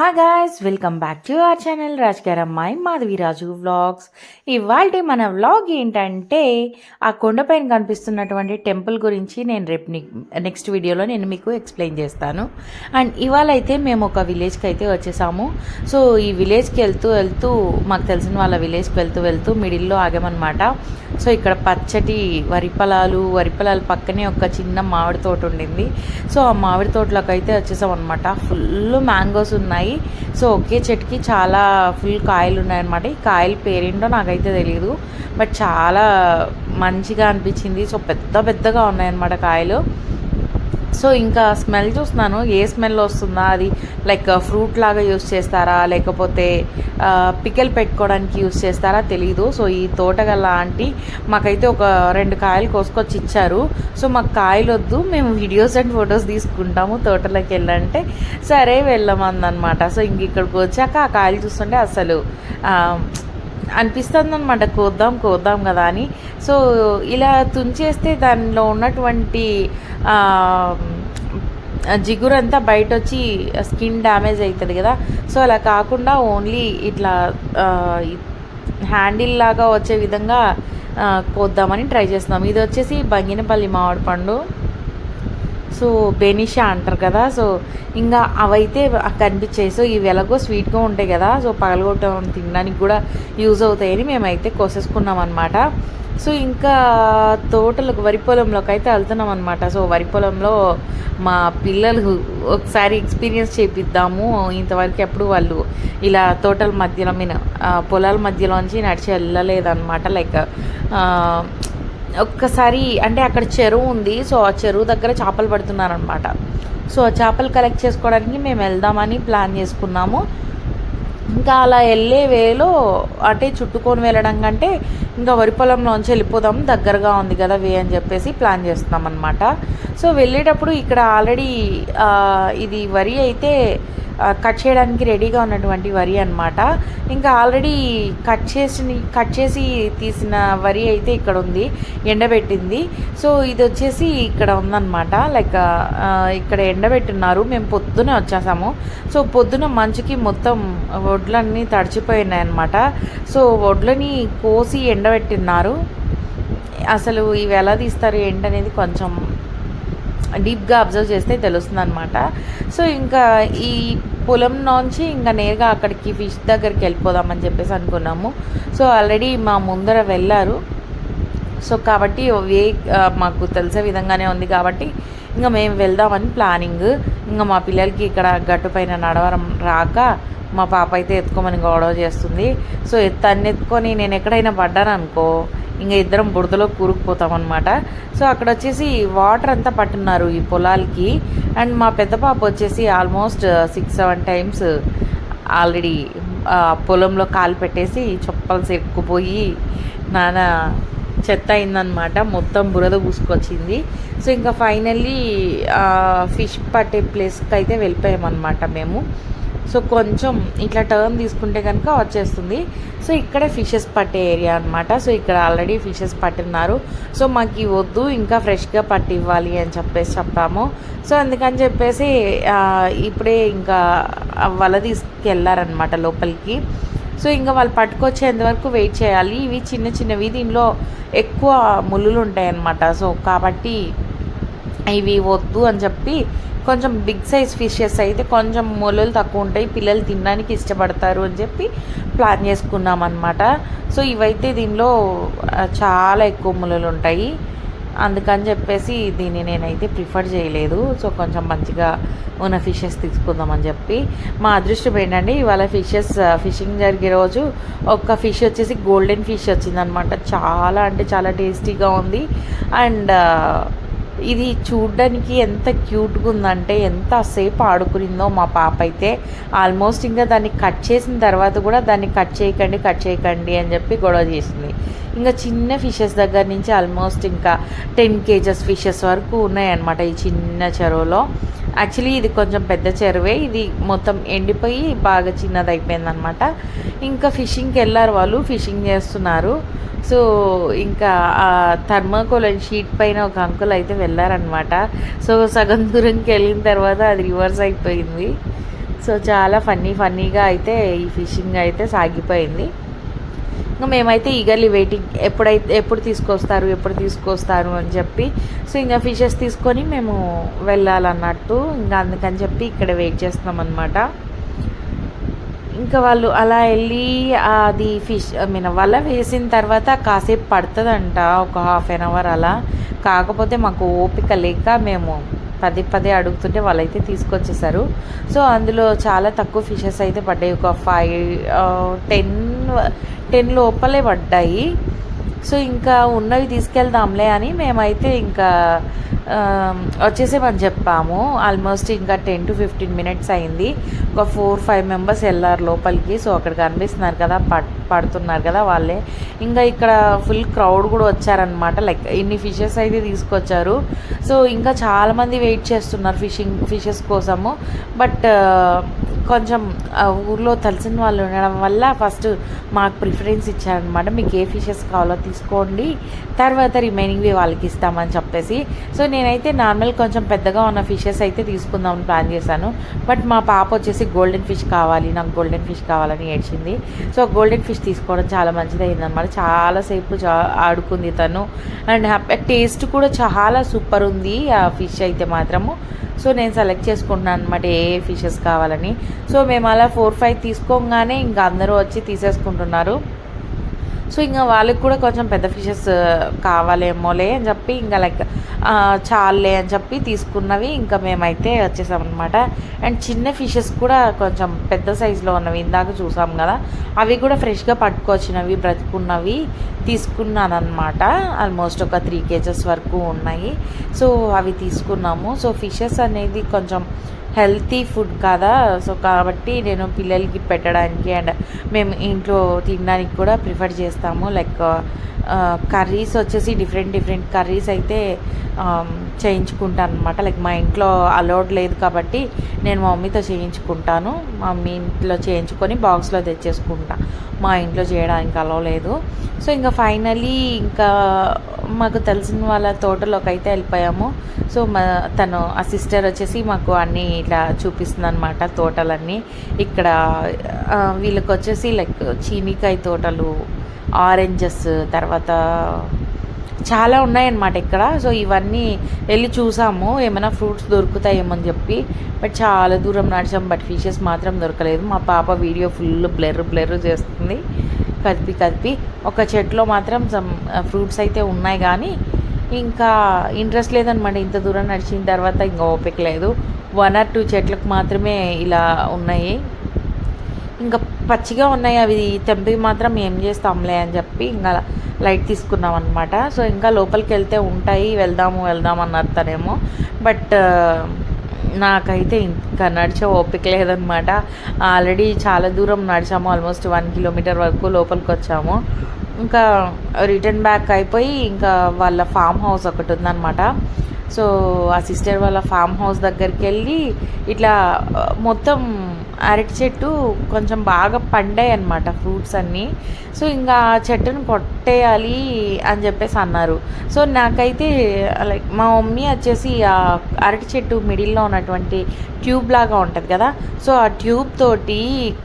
Hi guys welcome back to our channel రాజకీయ అమ్మాయి Madhaviraju vlogs ఇవాళ మన వ్లాగ్ ఏంటంటే ఆ కొండపైన కనిపిస్తున్నటువంటి టెంపుల్ గురించి నేను రేపు నెక్స్ట్ వీడియోలో నేను మీకు ఎక్స్ప్లెయిన్ చేస్తాను. అండ్ ఇవాళ అయితే మేము ఒక విలేజ్కి అయితే వచ్చేసాము. సో ఈ విలేజ్కి వెళ్తూ వెళ్తూ మాకు తెలిసిన వాళ్ళ విలేజ్కి వెళ్తూ వెళ్తూ మిడిల్లో ఆగామన్నమాట. సో ఇక్కడ పచ్చటి వరి పొలాలు వరి పొలాలు పక్కనే ఒక చిన్న మామిడి తోట ఉండింది. సో ఆ మామిడి తోటలోకి అయితే వచ్చేసాం అనమాట ఫుల్ మ్యాంగోస్ ఉన్నాయి. సో ఒకే చెట్టుకి చాలా ఫుల్ కాయలు ఉన్నాయన్నమాట. ఈ కాయలు పేరేంటో నాకైతే తెలియదు బట్ చాలా మంచిగా అనిపించింది. సో పెద్ద పెద్దగా ఉన్నాయన్నమాట కాయలు. సో ఇంకా స్మెల్ చూస్తున్నాను ఏ స్మెల్ వస్తుందా? అది లైక్ ఫ్రూట్ లాగా యూస్ చేస్తారా? లేకపోతే పికెల్ పెట్టుకోవడానికి యూస్ చేస్తారా తెలీదు. సో ఈ తోటగల ఆంటీ మాకైతే ఒక రెండు కాయలు కోసుకొచ్చి ఇచ్చారు. సో మాకు కాయలు వద్దు మేము వీడియోస్ అండ్ ఫొటోస్ తీసుకుంటాము తోటలోకి వెళ్ళంటే. సరే వెళ్ళమందనమాట సో ఇంక ఇక్కడికి వచ్చాక ఆ కాయలు చూస్తుంటే అసలు అనిపిస్తుంది అనమాట కోద్దాం కోద్దాం కదా అని. సో ఇలా తుంచేస్తే దానిలో ఉన్నటువంటి జిగురంతా బయట వచ్చి స్కిన్ డ్యామేజ్ అవుతుంది కదా. సో అలా కాకుండా ఓన్లీ ఇట్లా హ్యాండిల్ లాగా వచ్చే విధంగా కోద్దామని ట్రై చేస్తున్నాం. ఇది వచ్చేసి బంగినపల్లి మామిడి పండు. సో బెనిషా అంటారు కదా సో ఇంకా అవైతే కనిపించాయి. సో ఇవి ఎలాగో స్వీట్గా ఉంటాయి కదా సో పగలగొట్టడం తినడానికి కూడా యూజ్ అవుతాయని మేమైతే కోసేసుకున్నాం అనమాట సో ఇంకా తోటలకు వరి పొలంలోకి అయితే వెళ్తున్నాం అనమాట సో వరి పొలంలో మా పిల్లలు ఒకసారి ఎక్స్పీరియన్స్ చేపిద్దాము. ఇంతవరకు ఎప్పుడు వాళ్ళు ఇలా తోటల మధ్యలో మీన పొలాల మధ్యలోంచి నడిచి వెళ్ళలేదన్నమాట. లైక్ ఒక్కసారి అంటే అక్కడ చెరువు ఉంది సో ఆ చెరువు దగ్గర చేపలు పడుతున్నారనమాట. సో ఆ చేపలు కలెక్ట్ చేసుకోవడానికి మేము వెళ్దామని ప్లాన్ చేసుకున్నాము. ఇంకా అలా వెళ్ళే వేలో అంటే చుట్టుకొని వెళ్ళడం కంటే ఇంకా వరి పొలంలోంచి వెళ్ళిపోదాం దగ్గరగా ఉంది కదా వే అని చెప్పేసి ప్లాన్ చేస్తున్నాం అనమాట సో వెళ్ళేటప్పుడు ఇక్కడ ఆల్రెడీ ఇది వరి అయితే కట్ చేయడానికి రెడీగా ఉన్నటువంటి వరి అనమాట ఇంకా ఆల్రెడీ కట్ చేసి కట్ చేసి తీసిన వరి అయితే ఇక్కడ ఉంది ఎండబెట్టింది. సో ఇది వచ్చేసి ఇక్కడ ఉందన్నమాట. లైక్ ఇక్కడ ఎండబెట్టున్నారు. మేము పొద్దునే వచ్చేసాము. సో పొద్దున మంచుకి మొత్తం వడ్లన్నీ తడిచిపోయినాయి అనమాట సో వడ్లని కోసి ఎండబెట్టిన్నారు. అసలు ఇవి ఎలా తీస్తారు ఏంటనేది కొంచెం డీప్గా అబ్జర్వ్ చేస్తే తెలుస్తుంది అనమాట సో ఇంకా ఈ పొలం నుంచి ఇంకా నేరుగా అక్కడికి ఫిష్ దగ్గరికి వెళ్ళిపోదామని చెప్పేసి అనుకున్నాము. సో ఆల్రెడీ మా ముందర వెళ్ళారు. సో కాబట్టి వే మాకు తెలిసే విధంగానే ఉంది కాబట్టి ఇంకా మేము వెళ్దామని ప్లానింగ్. ఇంకా మా పిల్లలకి ఇక్కడ గట్టు పైన నడవడం రాక మా పాప అయితే ఎత్తుకోమని గొడవ చేస్తుంది. సో తన్ని ఎత్తుకొని నేను ఎక్కడైనా పడ్డాను అనుకో ఇంకా ఇద్దరం బురదలో కూరుకుపోతాం అనమాట సో అక్కడ వచ్చేసి వాటర్ అంతా పట్టున్నారు ఈ పొలాలకి. అండ్ మా పెద్ద పాప వచ్చేసి almost six seven times already పొలంలో కాలు పెట్టేసి చొప్పలు సెక్కుపోయి నాన్న చెత్త అయిందనమాట మొత్తం బురద పూసుకొచ్చింది. సో ఇంకా ఫైనల్లీ ఫిష్ పట్టే ప్లేస్కి అయితే వెళ్ళిపోయామన్నమాట మేము. సో కొంచెం ఇట్లా టర్న్ తీసుకుంటే కనుక వచ్చేస్తుంది. సో ఇక్కడే ఫిషెస్ పట్టే ఏరియా అనమాట సో ఇక్కడ ఆల్రెడీ ఫిషెస్ పట్టిన్నారు. సో మాకు వద్దు ఇంకా ఫ్రెష్గా పట్టి ఇవ్వాలి అని చెప్పేసి చెప్పాము. సో అందుకని చెప్పేసి ఇప్పుడే ఇంకా వల తీసుకెళ్ళారనమాట లోపలికి. సో ఇంకా వాళ్ళు పట్టుకొచ్చేంత వరకు వెయిట్ చేయాలి. ఇవి చిన్న చిన్నవి దీనిలో ఎక్కువ ముళ్ళులు ఉంటాయి అన్నమాట సో కాబట్టి ఇవి వద్దు అని చెప్పి కొంచెం బిగ్ సైజ్ ఫిషెస్ అయితే కొంచెం మొలలు తక్కువ ఉంటాయి పిల్లలు తినడానికి ఇష్టపడతారు అని చెప్పి ప్లాన్ చేసుకున్నాం అనమాట సో ఇవైతే దీనిలో చాలా ఎక్కువ ములలు ఉంటాయి. అందుకని చెప్పేసి దీన్ని నేనైతే ప్రిఫర్ చేయలేదు. సో కొంచెం మంచిగా ఉన్న ఫిషెస్ తీసుకుందామని చెప్పి. మా అదృష్టం ఏంటంటే ఇవాళ ఫిషెస్ ఫిషింగ్ జరిగే రోజు ఒక ఫిష్ వచ్చేసి గోల్డెన్ ఫిష్ వచ్చిందనమాట చాలా అంటే చాలా టేస్టీగా ఉంది. అండ్ ఇది చూడడానికి ఎంత క్యూట్గా ఉందంటే ఎంత సేపు ఆడుకునిందో మా పాప అయితే. ఆల్మోస్ట్ ఇంకా దాన్ని కట్ చేసిన తర్వాత కూడా దాన్ని కట్ చేయకండి కట్ చేయకండి అని చెప్పి గొడవ చేసింది. ఇంకా చిన్న ఫిషెస్ దగ్గర నుంచి ఆల్మోస్ట్ ఇంకా టెన్ కేజెస్ ఫిషెస్ వరకు ఉన్నాయన్నమాట ఈ చిన్న చెరువులో. యాక్చువల్లీ ఇది కొంచెం పెద్ద చెరువే. ఇది మొత్తం ఎండిపోయి బాగా చిన్నది అయిపోయిందనమాట ఇంకా ఫిషింగ్కి వెళ్ళారు వాళ్ళు ఫిషింగ్ చేస్తున్నారు. సో ఇంకా ఆ థర్మాకోల్ షీట్ పైన ఒక అంకుల్ అయితే వెళ్ళారనమాట సో సగం దూరంకి వెళ్ళిన తర్వాత అది రివర్స్ అయిపోయింది. సో చాలా ఫన్నీ ఫన్నీగా అయితే ఈ ఫిషింగ్ అయితే సాగిపోయింది. ఇంకా మేమైతే ఈగర్లీ వెయిటింగ్ ఎప్పుడైతే ఎప్పుడు తీసుకొస్తారు ఎప్పుడు తీసుకొస్తారు అని చెప్పి. సో ఇంకా ఫిషెస్ తీసుకొని మేము వెళ్ళాలన్నట్టు. ఇంకా అందుకని చెప్పి ఇక్కడ వెయిట్ చేస్తున్నాం అనమాట ఇంకా వాళ్ళు అలా వెళ్ళి అది ఫిష్ ఐ మీన్ వల వేసిన తర్వాత కాసేపు పడుతుందంట ఒక హాఫ్ అన్ అవర్ అలా. కాకపోతే మాకు ఓపిక లేక మేము పదే పదే అడుగుతుంటే వాళ్ళైతే తీసుకొచ్చేసారు. సో అందులో చాలా తక్కువ ఫిషెస్ అయితే పడ్డాయి. ఒక ఫైవ్ టెన్ uh, టెన్ లోపలే పడ్డాయి. సో ఇంకా ఉన్నవి తీసుకెళ్దాంలే అని మేమైతే ఇంకా వచ్చేసేమని చెప్పాము. ఆల్మోస్ట్ ఇంకా టెన్ టు ఫిఫ్టీన్ మినిట్స్ అయింది. ఒక ఫోర్ ఫైవ్ మెంబర్స్ వెళ్ళారు లోపలికి. సో అక్కడ కనిపిస్తున్నారు కదా పడుతున్నారు కదా వాళ్ళే. ఇంకా ఇక్కడ ఫుల్ క్రౌడ్ కూడా వచ్చారనమాట లైక్ ఇన్ని ఫిషెస్ అయితే తీసుకొచ్చారు. సో ఇంకా చాలామంది వెయిట్ చేస్తున్నారు ఫిషింగ్ ఫిషెస్ కోసము. బట్ కొంచెం ఊర్లో తెలిసిన వాళ్ళు ఉండడం వల్ల ఫస్ట్ మాకు ప్రిఫరెన్స్ ఇచ్చారనమాట మీకు ఏ ఫిషెస్ కావాలో తీసుకోండి. తర్వాత రిమైనింగ్వి వాళ్ళకి ఇస్తామని చెప్పేసి. సో నేనైతే నార్మల్ కొంచెం పెద్దగా ఉన్న ఫిషెస్ అయితే తీసుకుందామని ప్లాన్ చేశాను. బట్ మా పాప వచ్చేసి గోల్డెన్ ఫిష్ కావాలి నాకు గోల్డెన్ ఫిష్ కావాలని ఏడ్చింది. సో గోల్డెన్ ఫిష్ తీసుకోవడం చాలా మంచిది అయిందనమాట చాలాసేపు చా ఆడుకుంది తను. అండ్ హ్యాపీ టేస్ట్ కూడా చాలా సూపర్ ఉంది ఆ ఫిష్ అయితే మాత్రము. సో నేను సెలెక్ట్ చేసుకుంటున్నాను అనమాట ఏ ఏ ఫిషెస్ కావాలని. సో మేము అలా ఫోర్ ఫైవ్ తీసుకోగానే ఇంకా అందరూ వచ్చి తీసేసుకుంటున్నారు. సో ఇంకా వాళ్ళకి కూడా కొంచెం పెద్ద ఫిషెస్ కావాలేమోలే అని చెప్పి ఇంకా లైక్ చాలే అని చెప్పి తీసుకున్నవి ఇంకా మేమైతే వచ్చేసామన్నమాట అండ్ చిన్న ఫిషెస్ కూడా కొంచెం పెద్ద సైజులో ఉన్నవి ఇందాక చూసాం కదా. అవి కూడా ఫ్రెష్గా పట్టుకొచ్చినవి బ్రతుకున్నవి తీసుకున్నాను అనమాట ఆల్మోస్ట్ ఒక త్రీ కేజెస్ వరకు ఉన్నాయి. సో అవి తీసుకున్నాము. సో ఫిషెస్ అనేది కొంచెం హెల్తీ ఫుడ్ కదా. సో కాబట్టి నేను పిల్లలకి పెట్టడానికి అండ్ మేము ఇంట్లో తినడానికి కూడా ప్రిఫర్ చేస్తాము. లైక్ కర్రీస్ వచ్చేసి డిఫరెంట్ డిఫరెంట్ కర్రీస్ అయితే చేయించుకుంటాను అనమాట లైక్ మా ఇంట్లో అలౌడ్ లేదు కాబట్టి నేను మా మమ్మీతో చేయించుకుంటాను. మా మమ్మీ ఇంట్లో చేయించుకొని బాక్స్లో తెచ్చేసుకుంటా. మా ఇంట్లో చేయడానికి అలౌ లేదు. సో ఇంకా ఫైనలీ ఇంకా మాకు తెలిసిన వాళ్ళ తోటలోకి అయితే వెళ్ళిపోయాము. సో మా తను ఆ సిస్టర్ వచ్చేసి మాకు అన్నీ ఇట్లా చూపిస్తుంది అనమాట తోటలన్నీ. ఇక్కడ వీళ్ళకి వచ్చేసి లైక్ చీనికాయ తోటలు ఆరెంజెస్ తర్వాత చాలా ఉన్నాయన్నమాట ఇక్కడ. సో ఇవన్నీ వెళ్ళి చూసాము. ఏమైనా ఫ్రూట్స్ దొరుకుతాయేమో అని చెప్పి. బట్ చాలా దూరం నడిచాం బట్ ఫిషెస్ మాత్రం దొరకలేదు. మా పాప వీడియో ఫుల్ బ్లెర్ బ్లెర్ చేస్తుంది. కదిపి కదిపి ఒక చెట్లో మాత్రం సమ్ ఫ్రూట్స్ uh, అయితే ఉన్నాయి కానీ ఇంకా ఇంట్రెస్ట్ లేదనమాట ఇంత దూరం నడిచిన తర్వాత ఇంకా ఓపిక లేదు. వన్ ఆర్ టూ చెట్లకు మాత్రమే ఇలా ఉన్నాయి. ఇంకా పచ్చిగా ఉన్నాయి. అవి తెంపి మాత్రం ఏం చేస్తాంలే అని చెప్పి ఇంకా లైట్ తీసుకున్నాం అనమాట సో ఇంకా లోపలికి వెళ్తే ఉంటాయి. వెళ్దాము వెళ్దాం అన్నారు తనేమో. బట్ నాకైతే ఇంకా నడిచే ఓపిక లేదనమాట. ఆల్రెడీ చాలా దూరం నడిచాము ఆల్మోస్ట్ వన్ కిలోమీటర్ వరకు లోపలికి వచ్చాము ఇంకా రిటర్న్ బ్యాక్ అయిపోయి ఇంకా వాళ్ళ ఫామ్ హౌస్ ఒకటి ఉందన్నమాట సో ఆ సిస్టర్ వాళ్ళ ఫామ్ హౌస్ దగ్గరికి వెళ్ళి ఇట్లా మొత్తం అరటి చెట్టు కొంచెం బాగా పండాయి అనమాట ఫ్రూట్స్ అన్నీ. సో ఇంకా ఆ చెట్టును కొట్టేయాలి అని చెప్పేసి అన్నారు. సో నాకైతే లైక్ మా మమ్మీ వచ్చేసి ఆ అరటి చెట్టు మిడిల్లో ఉన్నటువంటి ట్యూబ్ లాగా ఉంటుంది కదా సో ఆ ట్యూబ్ తోటి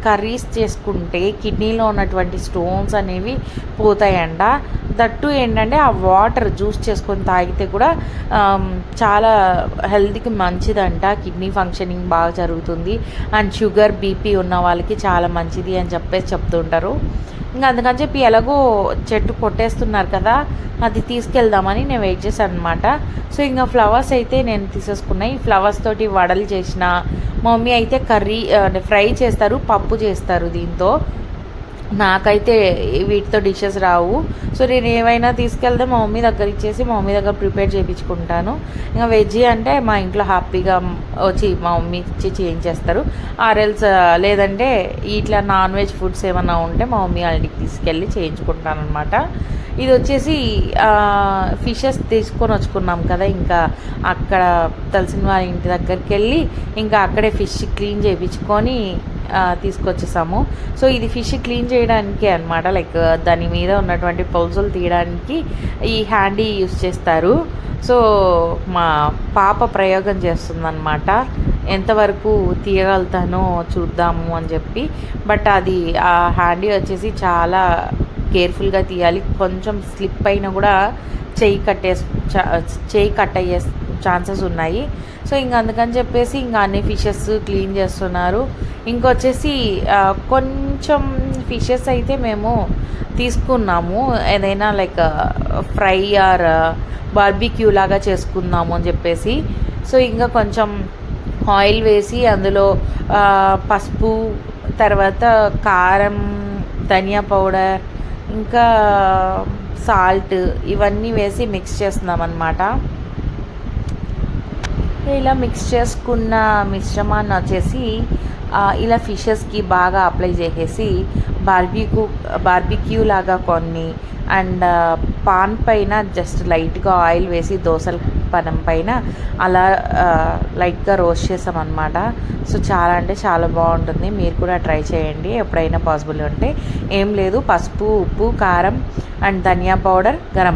కర్రీస్ చేసుకుంటే కిడ్నీలో ఉన్నటువంటి స్టోన్స్ అనేవి పోతాయంట. దట్టు ఏంటంటే ఆ వాటర్ జ్యూస్ చేసుకొని తాగితే కూడా చాలా హెల్త్కి మంచిదంట. కిడ్నీ ఫంక్షనింగ్ బాగా జరుగుతుంది. అండ్ షుగర్ బీపీ ఉన్న వాళ్ళకి చాలా మంచిది అని చెప్పేసి చెప్తుంటారు. ఇంకా అందుకని చెప్పి ఎలాగో చెట్టు కొట్టేస్తున్నారు కదా అది తీసుకెళ్దామని నేను వెయిట్ చేశాను అనమాట సో ఇంకా ఫ్లవర్స్ అయితే నేను తీసేసుకున్నాయి ఈ ఫ్లవర్స్ తోటి వడలు చేసిన మమ్మీ అయితే కర్రీ అంటే ఫ్రై చేస్తారు పప్పు చేస్తారు దీంతో. నాకైతే వీటితో డిషెస్ రావు. సో నేను ఏమైనా తీసుకెళ్తే మా మమ్మీ దగ్గర ఇచ్చేసి మా మమ్మీ దగ్గర ప్రిపేర్ చేయించుకుంటాను ఇంకా వెజ్ అంటే మా ఇంట్లో హ్యాపీగా వచ్చి మా మమ్మీ ఇచ్చి చేయించేస్తారు ఆర్ఎల్స్ లేదంటే ఇట్లా నాన్ వెజ్ ఫుడ్స్ ఏమైనా ఉంటే మా మమ్మీ వాళ్ళకి తీసుకెళ్ళి చేయించుకుంటాను అనమాట ఇది వచ్చేసి ఫిషెస్ తీసుకొని వచ్చుకున్నాం కదా ఇంకా అక్కడ తెలిసిన వాళ్ళ ఇంటి దగ్గరికి వెళ్ళి ఇంకా అక్కడే ఫిష్ క్లీన్ చేయించుకొని తీసుకొచ్చేసాము. సో ఇది ఫిష్ క్లీన్ చేయడానికి అనమాట లైక్ దాని మీద ఉన్నటువంటి పౌజులు తీయడానికి ఈ హ్యాండీ యూస్ చేస్తారు. సో మా పాప ప్రయోగం చేస్తుందన్నమాట. ఎంతవరకు తీయగలుగుతానో చూద్దాము అని చెప్పి. బట్ అది ఆ హ్యాండీ వచ్చేసి చాలా కేర్ఫుల్గా తీయాలి. కొంచెం స్లిప్ అయినా కూడా చెయ్యి కట్టే చేయి కట్ అయ్యే ఛాన్సెస్ ఉన్నాయి. సో ఇంక అందుకని చెప్పేసి ఇంకా అన్ని ఫిషెస్ క్లీన్ చేస్తున్నారు. ఇంకొచ్చేసి కొంచెం ఫిషెస్ అయితే మేము తీసుకున్నాము. ఏదైనా లైక్ ఫ్రై ఆర్ బార్బిక్యూ లాగా చేసుకుందాము అని చెప్పేసి. సో ఇంకా కొంచెం ఆయిల్ వేసి అందులో పసుపు తర్వాత కారం ధనియా పౌడర్ ఇంకా సాల్ట్ ఇవన్నీ వేసి మిక్స్ చేస్తున్నాం అన్నమాట ఇలా మిక్స్ చేసుకున్న మిశ్రమాన్ని వచ్చేసి ఇలా ఫిషెస్కి బాగా అప్లై చేసేసి బార్బీక్యూ బార్బిక్యూ లాగా కొన్ని అండ్ పాన్ పైన జస్ట్ లైట్గా ఆయిల్ వేసి దోశల పనం పైన అలా లైట్గా రోస్ట్ చేసామన్నమాట. సో చాలా అంటే చాలా బాగుంటుంది. మీరు కూడా ట్రై చేయండి. ఎప్పుడైనా పాసిబుల్ ఉంటే. ఏం లేదు. పసుపు ఉప్పు కారం అండ్ ధనియా పౌడర్ గరం.